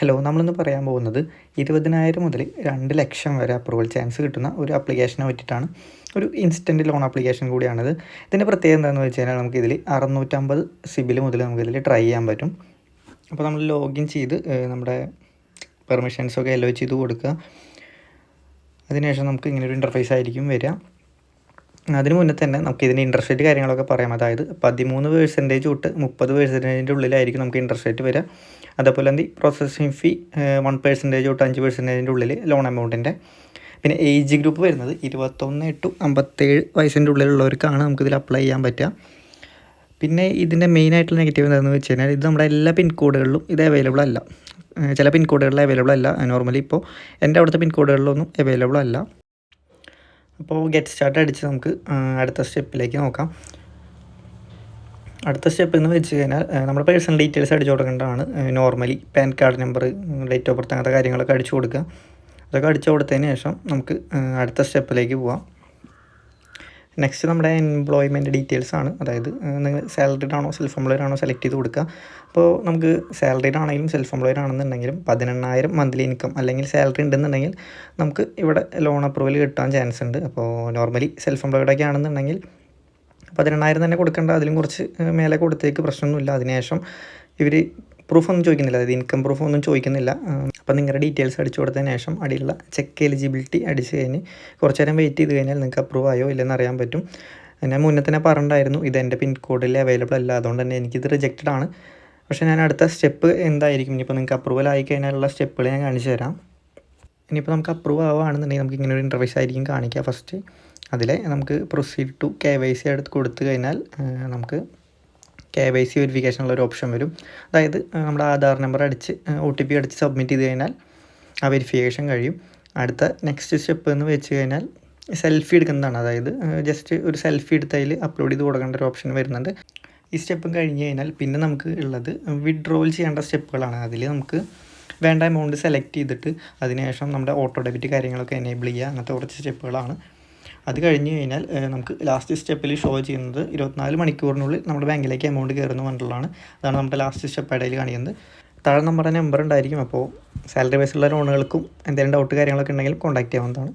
Hello നമ്മളിന്ന് പറയാൻ പോകുന്നത് ഇരുപതിനായിരം മുതൽ രണ്ട് ലക്ഷം വരെ അപ്രൂവൽ ചാൻസ് കിട്ടുന്ന ഒരു ആപ്ലിക്കേഷനെ പറ്റിയിട്ടാണ്. ഒരു ഇൻസ്റ്റന്റ് ലോൺ ആപ്ലിക്കേഷൻ കൂടിയാണിത്. ഇതിന്റെ പ്രത്യേകത എന്താണെന്ന് വെച്ച് കഴിഞ്ഞാൽ നമുക്കിതിൽ അറുന്നൂറ്റമ്പത് സിബിൽ മുതൽ നമുക്കിതിൽ ട്രൈ ചെയ്യാൻ പറ്റും. അപ്പോൾ നമ്മൾ ലോഗിൻ ചെയ്ത് നമ്മുടെ പെർമിഷൻസൊക്കെ എല്ലോ ചെയ്ത് കൊടുക്കുക. അതിനുശേഷം നമുക്ക് ഇങ്ങനെ ഒരു ഇന്റർഫേസ് ആയിരിക്കും വരിക. അതിന് മുന്നേ തന്നെ നമുക്ക് ഇതിന്റെ ഇൻട്രസ്റ്റ് റേറ്റ് കാര്യങ്ങളൊക്കെ പറയാം. അതായത് പതിമൂന്ന് പേഴ്സന്റേജ് തൊട്ട് മുപ്പത് പേഴ്സന്റേജിന്റെ ഉള്ളിലായിരിക്കും നമുക്ക് ഇൻട്രസ്റ്റ് റേറ്റ് വരിക. അതേപോലെ തന്നെ പ്രോസസ്സിംഗ് ഫീ വൺ പേഴ്സന്റേജ് തൊട്ട് അഞ്ച് പേഴ്സന്റേജിന്റെ ഉള്ളിൽ ലോൺ എമൗണ്ടിന്റെ പിന്നെ ഏജ് ഗ്രൂപ്പ് വരുന്നത് ഇരുപത്തൊന്ന് ടു അമ്പത്തേഴ് വയസ്സിന്റെ ഉള്ളിലുള്ളവർക്കാണ് നമുക്കിതിൽ അപ്ലൈ ചെയ്യാൻ പറ്റുക. പിന്നെ ഇതിന്റെ മെയിൻ ആയിട്ടുള്ള നെഗറ്റീവ് എന്താണെന്ന് വെച്ച് കഴിഞ്ഞാൽ ഇത് നമ്മുടെ എല്ലാ പിൻകോഡുകളിലും ഇത് അവൈലബിൾ അല്ല. ചില പിൻകോഡുകളിൽ അവൈലബിൾ അല്ല. നോർമലി ഇപ്പോൾ എന്റെ അവിടുത്തെ പിൻകോഡുകളിലൊന്നും അവൈലബിൾ അല്ല. അപ്പോൾ ഗെറ്റ് സ്റ്റാർട്ട് അടിച്ച് നമുക്ക് അടുത്ത സ്റ്റെപ്പിലേക്ക് നോക്കാം. അടുത്ത സ്റ്റെപ്പ് എന്ന് വെച്ച് കഴിഞ്ഞാൽ നമ്മുടെ പേഴ്സണൽ ഡീറ്റെയിൽസ് അടിച്ചു കൊടുക്കേണ്ടതാണ്. Normally PAN card number date of birth അങ്ങനത്തെ കാര്യങ്ങളൊക്കെ അടിച്ചു കൊടുക്കുക. അതൊക്കെ അടിച്ചു കൊടുത്തതിന് ശേഷം നമുക്ക് അടുത്ത സ്റ്റെപ്പിലേക്ക് പോവാം. നെക്സ്റ്റ് നമ്മുടെ എംപ്ലോയ്മെന്റ് ഡീറ്റെയിൽസ് ആണ്. അതായത് നിങ്ങൾ സാലറിഡ് ആണോ സെൽഫ് എംപ്ലോയർ ആണോ സെലക്ട് ചെയ്ത് കൊടുക്കുക. അപ്പോൾ നമുക്ക് സാലറിഡ് ആണെങ്കിലും സെൽഫ് എംപ്ലോയർ ആണെന്നുണ്ടെങ്കിലും പതിനെണ്ണായിരം മന്ത്ലി ഇൻകം അല്ലെങ്കിൽ സാലറി ഉണ്ടെന്നുണ്ടെങ്കിൽ നമുക്ക് ഇവിടെ ലോൺ അപ്രൂവൽ കിട്ടാൻ ചാൻസ് ഉണ്ട്. അപ്പോൾ നോർമലി സെൽഫ് എംപ്ലോയിഡ് ഒക്കെ ആണെന്നുണ്ടെങ്കിൽ പതിനെണ്ണായിരം തന്നെ കൊടുക്കേണ്ട. അതിലും കുറച്ച് മേലെ കൊടുത്തേക്ക് പ്രശ്നമൊന്നുമില്ല. അതിനുശേഷം ഇവർ പ്രൂഫ് ഒന്നും ചോദിക്കുന്നില്ല. അതായത് ഇൻകം പ്രൂഫ് ഒന്നും ചോദിക്കുന്നില്ല അപ്പോൾ നിങ്ങളുടെ ഡീറ്റെയിൽസ് അടിച്ചു കൊടുത്തതിന് ശേഷം അടിയുള്ള ചെക്ക് എലിജിബിലിറ്റി അടിച്ച് കഴിഞ്ഞ് കുറച്ച് നേരം വെയിറ്റ് ചെയ്ത് കഴിഞ്ഞാൽ നിങ്ങൾക്ക് അപ്രൂവ് ആയോ ഇല്ലെന്ന് അറിയാൻ പറ്റും. ഞാൻ മുന്നേ തന്നെ പറഞ്ഞിട്ടുണ്ടായിരുന്നു ഇത് എന്റെ പിൻകോഡിൽ അവൈലബിൾ അല്ല. അതുകൊണ്ട് തന്നെ എനിക്കിത് റിജക്റ്റഡ് ആണ്. പക്ഷേ ഞാൻ അടുത്ത സ്റ്റെപ്പ് എന്തായിരിക്കും? ഇനിയിപ്പോൾ നിങ്ങൾക്ക് അപ്രൂവൽ ആയി കഴിഞ്ഞാലുള്ള സ്റ്റെപ്പുകൾ ഞാൻ കാണിച്ചു തരാം. ഇനിയിപ്പോൾ നമുക്ക് അപ്രൂവ് ആവുകയാണെന്നുണ്ടെങ്കിൽ നമുക്ക് ഇങ്ങനെ ഒരു ഇന്റർവ്യൂസ് ആയിരിക്കും കാണിക്കുക. ഫസ്റ്റ് അതിലെ നമുക്ക് proceed to K Y C എടുത്ത് കൊടുത്തു കഴിഞ്ഞാൽ നമുക്ക് കെ വൈ സി വെരിഫിക്കേഷനുള്ള ഒരു ഓപ്ഷൻ വരും. അതായത് നമ്മുടെ ആധാർ നമ്പർ അടിച്ച് ഒ ടി പി അടിച്ച് സബ്മിറ്റ് ചെയ്ത് കഴിഞ്ഞാൽ ആ വെരിഫിക്കേഷൻ കഴിയും. അടുത്ത നെക്സ്റ്റ് സ്റ്റെപ്പ് എന്ന് വെച്ച് കഴിഞ്ഞാൽ സെൽഫി എടുക്കുന്നതാണ്. അതായത് ജസ്റ്റ് ഒരു സെൽഫി എടുത്തതിൽ അപ്ലോഡ് ചെയ്ത് കൊടുക്കേണ്ട ഒരു ഓപ്ഷൻ വരുന്നുണ്ട്. ഈ സ്റ്റെപ്പും കഴിഞ്ഞ് കഴിഞ്ഞാൽ പിന്നെ നമുക്ക് ഉള്ളത് വിഡ്രോൾ ചെയ്യേണ്ട സ്റ്റെപ്പുകളാണ് അതിൽ നമുക്ക് വേണ്ട എമൗണ്ട് സെലക്ട് ചെയ്തിട്ട് അതിനുശേഷം നമ്മുടെ ഓട്ടോ ഡെബിറ്റ് കാര്യങ്ങളൊക്കെ എനേബിൾ ചെയ്യുക. അങ്ങനത്തെ കുറച്ച് സ്റ്റെപ്പുകളാണ് അത് കഴിഞ്ഞ് കഴിഞ്ഞാൽ നമുക്ക് ലാസ്റ്റ് സ്റ്റെപ്പിൽ ഷോ ചെയ്യുന്നത് ഇരുപത്തിനാല് മണിക്കൂറിനുള്ളിൽ നമ്മുടെ ബാങ്കിലേക്ക് എമൗണ്ട് കയറുന്നു പറഞ്ഞിട്ടുള്ളതാണ് അതാണ് നമ്മുടെ ലാസ്റ്റ് സ്റ്റെപ്പ് ഇടയിൽ കാണിക്കുന്നത്. താഴെ നമ്മുടെ നമ്പർ ഉണ്ടായിരിക്കും. അപ്പോൾ സാലറി ബേസുള്ള ലോണുകൾക്കും എന്തെങ്കിലും ഡൗട്ട് കാര്യങ്ങളൊക്കെ ഉണ്ടെങ്കിൽ കോൺടാക്ട് ചെയ്യാവുന്നതാണ്.